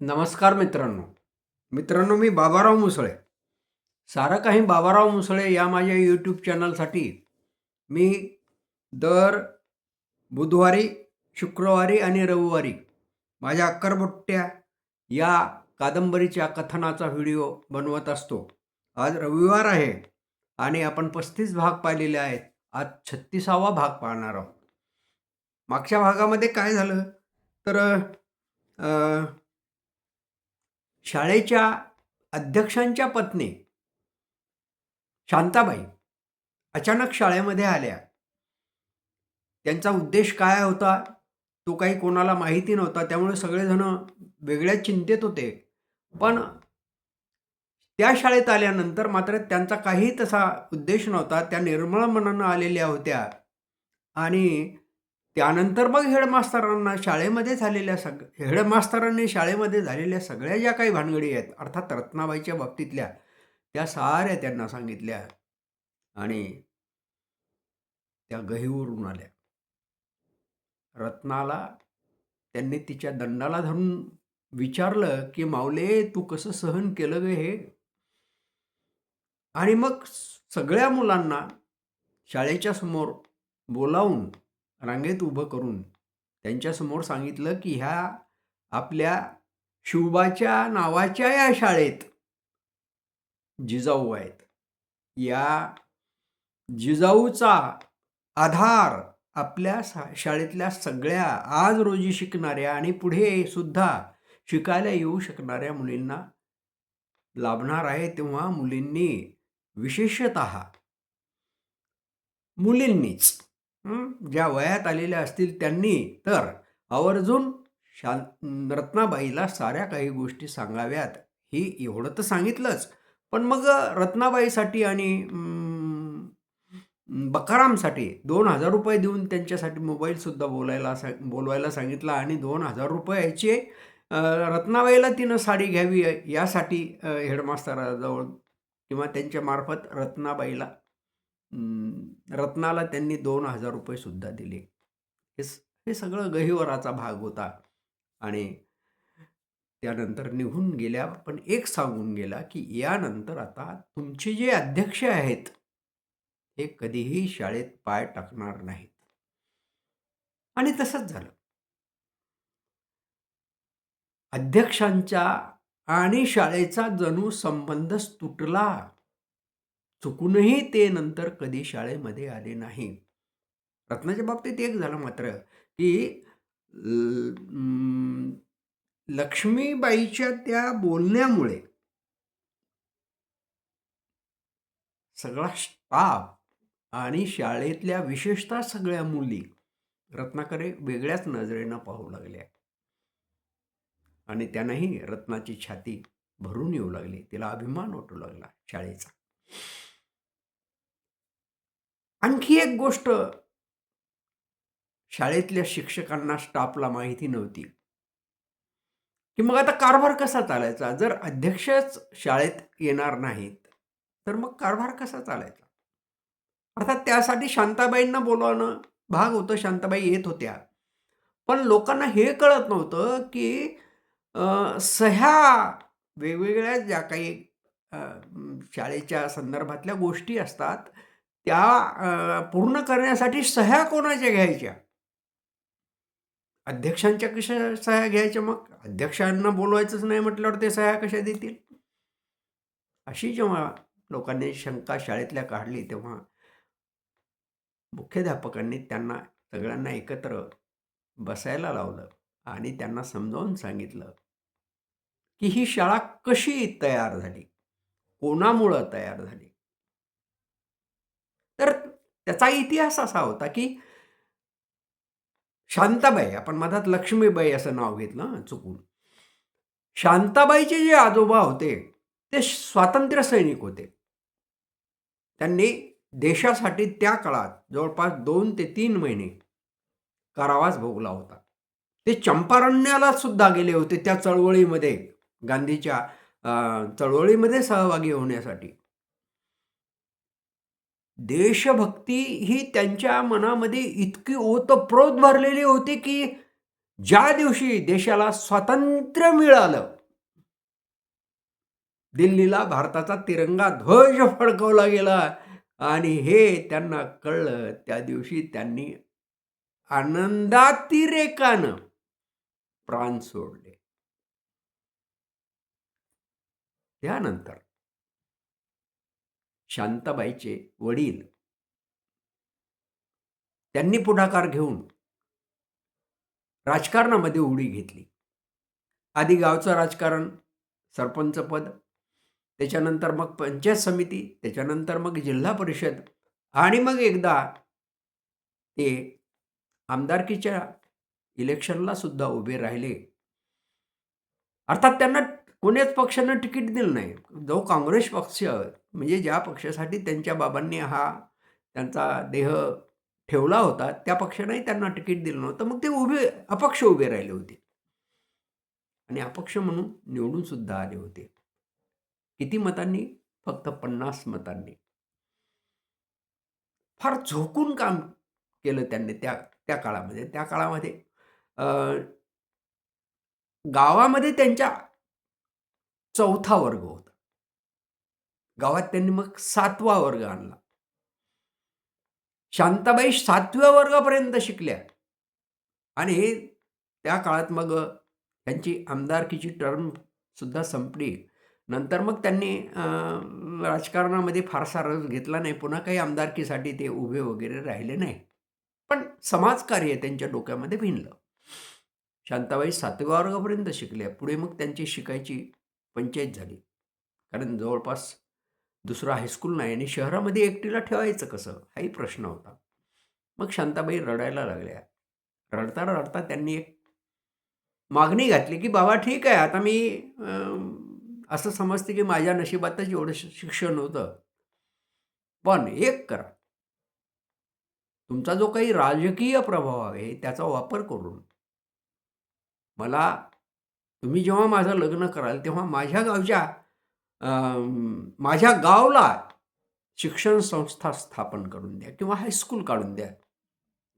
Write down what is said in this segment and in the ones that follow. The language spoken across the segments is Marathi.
नमस्कार मित्रांनो. मित्रांनो मी बाबाराव मुसळे. सारं काही बाबाराव मुसळे या माझ्या यूट्यूब चॅनलसाठी मी दर बुधवारी शुक्रवारी आणि रविवारी माझ्या अक्करबुट्ट्या या कादंबरीच्या कथनाचा व्हिडिओ बनवत असतो. आज रविवार आहे आणि आपण पस्तीस भाग पाहिलेले आहेत. आज छत्तीसावा भाग पाहणार आहोत. मागच्या भागामध्ये काय झालं? तर अ, शाळेच्या अध्यक्षांच्या पत्नी शांताबाई अचानक शाळेमध्ये आल्या. त्यांचा उद्देश काय होता? तो काही कोणाला माहिती नव्हता. त्यामुळे सगळेजण वेगळ्या चिंतेत होते. पण त्या शाळेत आल्यानंतर मात्र त्यांचा काही तसा उद्देश नव्हता. त्या निर्मळ मनानं आलेल्या होत्या. आणि त्यानंतर मग हेडमास्तरांना शाळेमध्ये झालेल्या सग हेडमास्तरांनी शाळेमध्ये झालेल्या सगळ्या ज्या काही भानगडी आहेत अर्थात रत्नाबाईच्या बाबतीतल्या त्या साऱ्या त्यांना सांगितल्या आणि त्या गहीवरून आल्या. रत्नाला त्यांनी तिच्या दंडाला धरून विचारलं की माऊले तू कसं सहन केलं ग हे? आणि मग सगळ्या मुलांना शाळेच्या समोर बोलावून रांगेत उभं करून त्यांच्यासमोर सांगितलं की ह्या आपल्या शिवबाच्या नावाच्या या शाळेत जिजाऊ आहेत. या जिजाऊचा आधार आपल्या शाळेतल्या सगळ्या आज रोजी शिकणाऱ्या आणि पुढे सुद्धा शिकायला येऊ शकणाऱ्या मुलींना लाभणार आहे तेव्हा मुलींनी विशेषत मुलींनीच हं, ज्या वयात आलेल्या असतील त्यांनी तर आवर्जून शां रत्नाबाईला साऱ्या काही गोष्टी सांगाव्यात. ही एवढं तर सांगितलंच. पण मग रत्नाबाईसाठी आणि अं, बकारामसाठी दोन हजार रुपये देऊन त्यांच्यासाठी मोबाईलसुद्धा बोलायला सा बोलवायला सांगितला आणि दोन हजार रुपयाचे रत्नाबाईला तिनं साडी घ्यावी यासाठी हेडमास्तराजवळ किंवा त्यांच्यामार्फत रत्नाबाईला रत्नाला त्यांनी दोन हजार रुपये सुद्धा दिले. हे हे सगळं गहिवराचा भाग होता. आणि त्यानंतर निघून गेल्या पण एक सांगून गेला की यानंतर आता तुमचे जे अध्यक्ष आहेत हे कधीही शाळेत पाय टाकणार नाहीत. आणि तसंच झालं. अध्यक्षांच्या आणि शाळेचा जणू संबंधच तुटला चुकूनही ते नंतर कधी शाळेमध्ये आले नाही. रत्नाच्या बाबतीत एक झालं मात्र की ल- लक्ष्मीबाईच्या त्या बोलण्यामुळे सगळा स्टाफ आणि शाळेतल्या विशेषतः सगळ्या मुली रत्नाकडे वेगळ्याच नजरेनं पाहू लागल्या. आणि त्यांनाही रत्नाची छाती भरून येऊ लागली. तिला अभिमान वाटू लागला शाळेचा. आणखी एक गोष्ट शाळेतल्या शिक्षकांना स्टाफला माहिती नव्हती. की मग आता कारभार कसा चालायचा? जर अध्यक्षच शाळेत येणार नाहीत तर मग कारभार कसा चालायचा? अर्थात त्यासाठी शांताबाईंना बोलवणं भाग होतं शांताबाई येत होत्या. पण लोकांना हे कळत नव्हतं की सह्या वेगवेगळ्या ज्या काही शाळेच्या संदर्भातल्या गोष्टी असतात त्या पूर्ण करण्यासाठी सह्या कोणाच्या घ्यायच्या? अध्यक्षांच्या कशा सह्या घ्यायच्या मग? अध्यक्षांना बोलवायचंच नाही म्हटल्यावर ते सह्या कशा देतील? अशी जेव्हा लोकांनी शंका शाळेतल्या काढली तेव्हा मुख्याध्यापकांनी त्यांना सगळ्यांना एकत्र बसायला लावलं आणि त्यांना समजावून सांगितलं की ही शाळा कशी तयार झाली? कोणामुळं तयार झाली? त्याचा इतिहास असा होता की शांताबाई आपण मधात लक्ष्मीबाई असं नाव घेतलं चुकून. शांताबाईचे जे आजोबा होते ते स्वातंत्र्य सैनिक होते. त्यांनी देशासाठी त्या काळात जवळपास दोन ते तीन महिने कारावास भोगला होता. ते चंपारण्याला सुद्धा गेले होते त्या चळवळीमध्ये गांधीच्या अं, चळवळीमध्ये सहभागी होण्यासाठी. देशभक्ती ही त्यांच्या मनामध्ये इतकी ओतप्रोत भरलेली होती की ज्या दिवशी देशाला स्वातंत्र्य मिळालं दिल्लीला भारताचा तिरंगा ध्वज फडकवला गेला आणि हे त्यांना कळलं त्या दिवशी त्यांनी आनंदातिरेकानं प्राण सोडले. त्यानंतर शांताबाईचे वडील. त्यांनी पुढाकार घेऊन राजकारणामध्ये उडी घेतली. आधी गावचं राजकारण सरपंच पद त्याच्यानंतर मग पंचायत समिती त्याच्यानंतर मग जिल्हा परिषद आणि मग एकदा ते आमदारकीच्या इलेक्शनला सुद्धा उभे राहिले. अर्थात त्यांना कोणीच पक्षानं तिकीट दिलं नाही. जो काँग्रेस पक्ष म्हणजे ज्या पक्षासाठी त्यांच्या बाबांनी हा त्यांचा देह ठेवला होता त्या पक्षानेही त्यांना तिकीट दिलं नव्हतं. मग ते उभे अपक्ष उभे राहिले होते. आणि अपक्ष म्हणून निवडून सुद्धा आले होते. किती मतांनी? फक्त पन्नास मतांनी. फार झोकून काम केलं त्यांनी त्या त्या काळामध्ये. त्या काळामध्ये गावामध्ये त्यांच्या चौथा वर्ग होता. गावात त्यांनी मग सातवा वर्ग आणला. शांताबाई सातव्या वर्गापर्यंत शिकल्या. आणि त्या काळात मग त्यांची आमदारकीची टर्म सुद्धा संपली. नंतर मग त्यांनी राजकारणामध्ये फारसा रस घेतला नाही. पुन्हा काही आमदारकीसाठी ते उभे वगैरे राहिले नाही. पण समाजकार्य त्यांच्या डोक्यामध्ये भिनलं. शांताबाई सातव्या वर्गापर्यंत शिकल्या. पुढे मग त्यांची शिकायची पंचायत झाली. कारण जवळपास दुसरा हायस्कूल नाही आणि शहरामध्ये एकटीला ठेवायचं कसं? हाही प्रश्न होता. मग शांताबाई रडायला लागल्या. रडता रडता त्यांनी एक मागणी घातली की बाबा ठीक आहे. आता मी असं समजते की माझ्या नशिबातच एवढं शिक्षण होतं. पण एक करा. तुमचा जो काही राजकीय प्रभाव आहे त्याचा वापर करून मला तुम्ही जेव्हा माझं लग्न कराल तेव्हा माझ्या गावच्या माझ्या गावला शिक्षण संस्था स्थापन करून द्या किंवा हायस्कूल काढून द्या.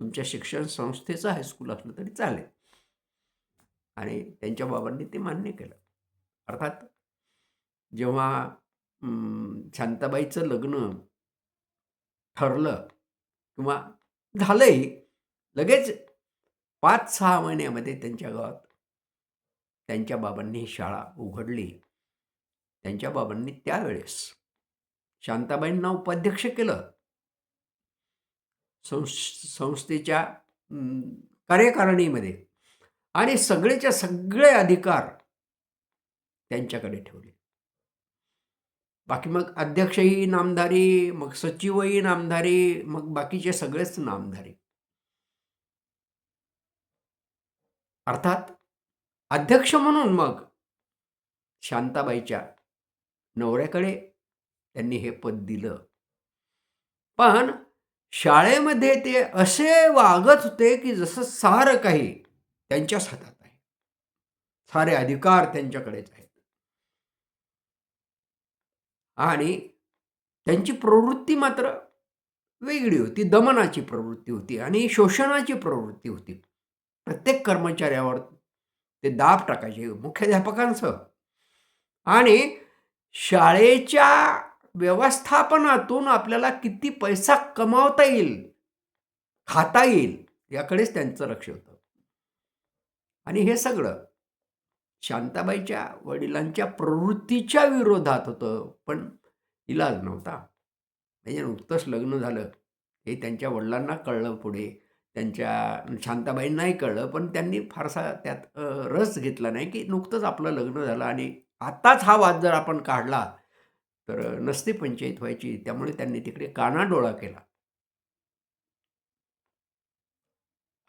तुमच्या शिक्षण संस्थेचं हायस्कूल असलं तरी चालेल. आणि त्यांच्या बाबांनी ते मान्य केलं. अर्थात जेव्हा शांताबाईचं लग्न ठरलं किंवा झालंही लगेच पाच सहा महिन्यामध्ये त्यांच्या गावात त्यांच्या बाबांनी ही शाळा उघडली. त्यांच्या बाबांनी त्यावेळेस शांताबाईंना उपाध्यक्ष केलं. संस संस्थेच्या कार्यकारिणीमध्ये आणि सगळेच्या सगळे अधिकार त्यांच्याकडे ठेवले. बाकी मग अध्यक्षही नामधारी मग सचिवही नामधारी मग बाकीचे सगळेच नामधारी. अर्थात अध्यक्ष म्हणून मग शांताबाईच्या नवऱ्याकडे त्यांनी हे पद दिलं. पण शाळेमध्ये ते असे वागत होते की जसं सारं काही त्यांच्याच हातात आहे. सारे अधिकार त्यांच्याकडेच आहेत. आणि त्यांची प्रवृत्ती मात्र वेगळी होती. दमनाची प्रवृत्ती होती आणि शोषणाची प्रवृत्ती होती. प्रत्येक कर्मचाऱ्यावर ते दाब टाकायचे मुख्याध्यापकांचं आणि शाळेच्या व्यवस्थापनातून आपल्याला किती पैसा कमावता येईल खाता येईल याकडेच त्यांचं लक्ष होतं. आणि हे सगळं शांताबाईच्या वडिलांच्या प्रवृत्तीच्या विरोधात होतं पण इलाज नव्हता. म्हणजे नुकतंच लग्न झालं हे त्यांच्या वडिलांना कळलं पुढे. त्यांच्या शांताबाईंनाही कळलं पण त्यांनी फारसा त्यात रस घेतला नाही की नुकतंच आपलं लग्न झालं आणि आत्ताच हा वाद जर आपण काढला तर नसते पंचायत व्हायची. त्यामुळे त्यांनी तिकडे कानाडोळा केला.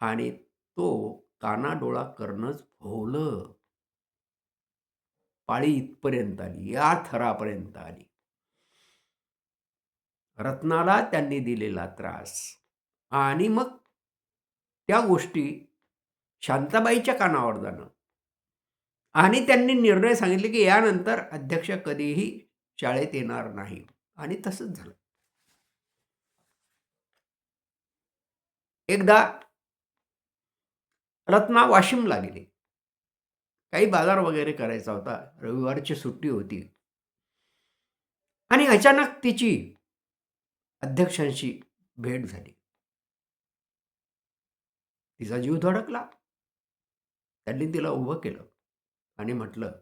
आणि तो कानाडोळा करणंच भोवलं. पाळी इथपर्यंत आली या थरापर्यंत आली. रत्नाला त्यांनी दिलेला त्रास. आणि मग या गोष्टी शांताबाईच्या कानावर जाणं. आणि त्यांनी निर्णय सांगितले की यानंतर अध्यक्ष कधीही शाळेत येणार नाही. आणि तसंच झालं. एकदा रत्ना वाशिमला गेली. काही बाजार वगैरे करायचा होता. रविवारची सुट्टी होती. आणि अचानक तिची अध्यक्षांशी भेट झाली. तिचा जीव धडकला. त्यांनी तिला उभं केलं आणि म्हटलं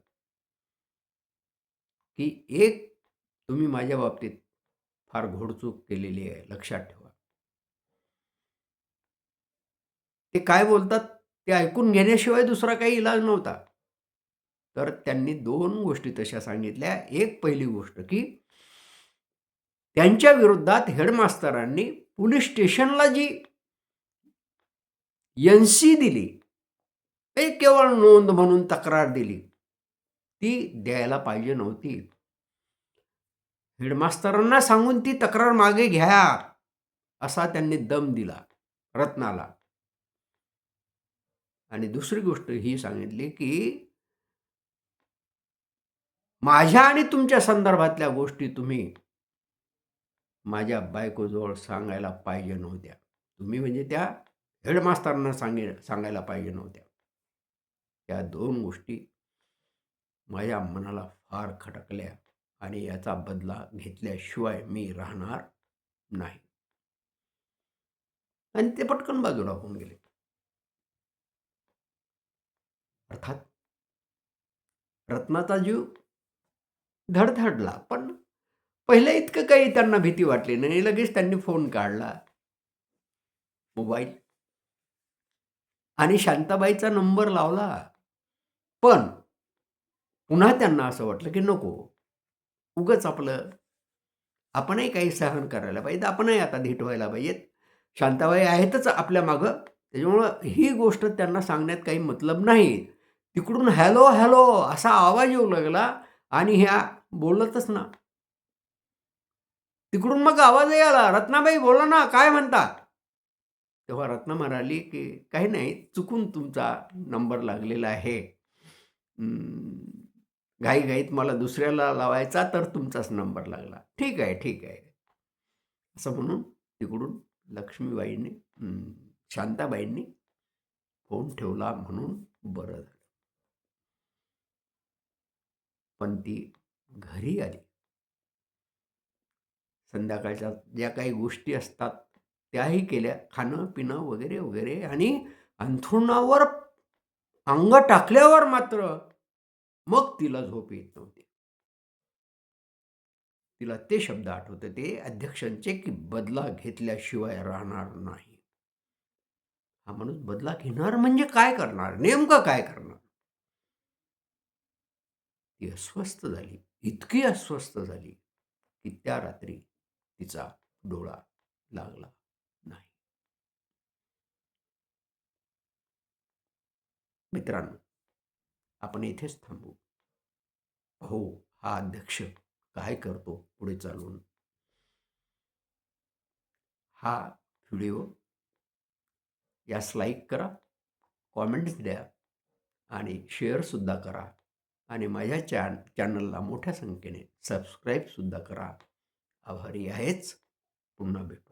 की एक तुम्ही माझ्या बाबतीत फार घोडचूक केलेली आहे लक्षात ठेवा. ते काय बोलतात ते ऐकून घेण्याशिवाय दुसरा काही इलाज नव्हता. तर त्यांनी दोन गोष्टी तशा सांगितल्या. एक पहिली गोष्ट की त्यांच्या विरोधात हेडमास्तरांनी पोलीस स्टेशनला जी एन सी दिली. ते केवळ नोंद म्हणून तक्रार दिली. ती द्यायला पाहिजे नव्हती. हेडमास्तरांना सांगून ती तक्रार मागे घ्या असा त्यांनी दम दिला रत्नाला. आणि दुसरी गोष्ट ही सांगितली की माझ्या आणि तुमच्या संदर्भातल्या गोष्टी तुम्ही माझ्या बायकोजवळ सांगायला पाहिजे नव्हत्या. तुम्ही म्हणजे त्या हेडमास्तरांना सांगे सांगायला पाहिजे नव्हत्या. या दोन गोष्टी माझ्या मनाला फार खटकल्या आणि याचा बदला घेतल्याशिवाय मी राहणार नाही. आणि ते पटकन बाजूला होऊन गेले. अर्थात रत्नाचा जीव धडधडला पण पहिलं इतकं काही त्यांना भीती वाटली नाही. लगेच त्यांनी फोन काढला. मोबाईल आणि शांताबाईचा नंबर लावला. पण पुन्हा त्यांना असं वाटलं की नको उगच आपलं आपणही काही सहन करायला पाहिजे आपणही आता धीट व्हायला पाहिजेत. शांताबाई आहेतच आपल्या मागं त्याच्यामुळं ही गोष्ट त्यांना सांगण्यात काही मतलब नाही. तिकडून हॅलो हॅलो असा आवाज येऊ लागला आणि ह्या बोलतच ना. तिकडून मग आवाजही आला रत्नाबाई बोला ना काय म्हणतात तेव्हा रत्ना म्हणाली की काही नाही चुकून तुमचा नंबर लागलेला आहे. घाईघाईत मला दुसऱ्याला लावायचा तर तुमचाच नंबर लागला. ठीक आहे ठीक आहे. असं म्हणून तिकडून लक्ष्मीबाईंनी शांताबाईंनी फोन ठेवला म्हणून बरं झालं. पण ती घरी आली. संध्याकाळच्या ज्या काही गोष्टी असतात त्याही केल्या. खाणं पिणं वगैरे वगैरे आणि अंथरुणावर अंग टाकल्यावर मात्र मग तिला झोप येत नव्हती. तिला ते शब्द आठवते. ते अध्यक्षांचे की बदला घेतल्याशिवाय राहणार नाही. हा माणूस बदला घेणार म्हणजे काय करणार? नेमकं काय करणार? ती अस्वस्थ झाली. इतकी अस्वस्थ झाली की त्या रात्री तिचा डोळा लागला नाही मित्रांनो आपण इथेच थांबू. हो हा अध्यक्ष काय करतो पुढे चालून? हा व्हिडिओ यास लाईक करा कॉमेंट्स द्या आणि शेअरसुद्धा करा आणि माझ्या चॅन चॅनलला मोठ्या संख्येने सबस्क्राईबसुद्धा करा. आभारी आहेच. पुन्हा भेटू.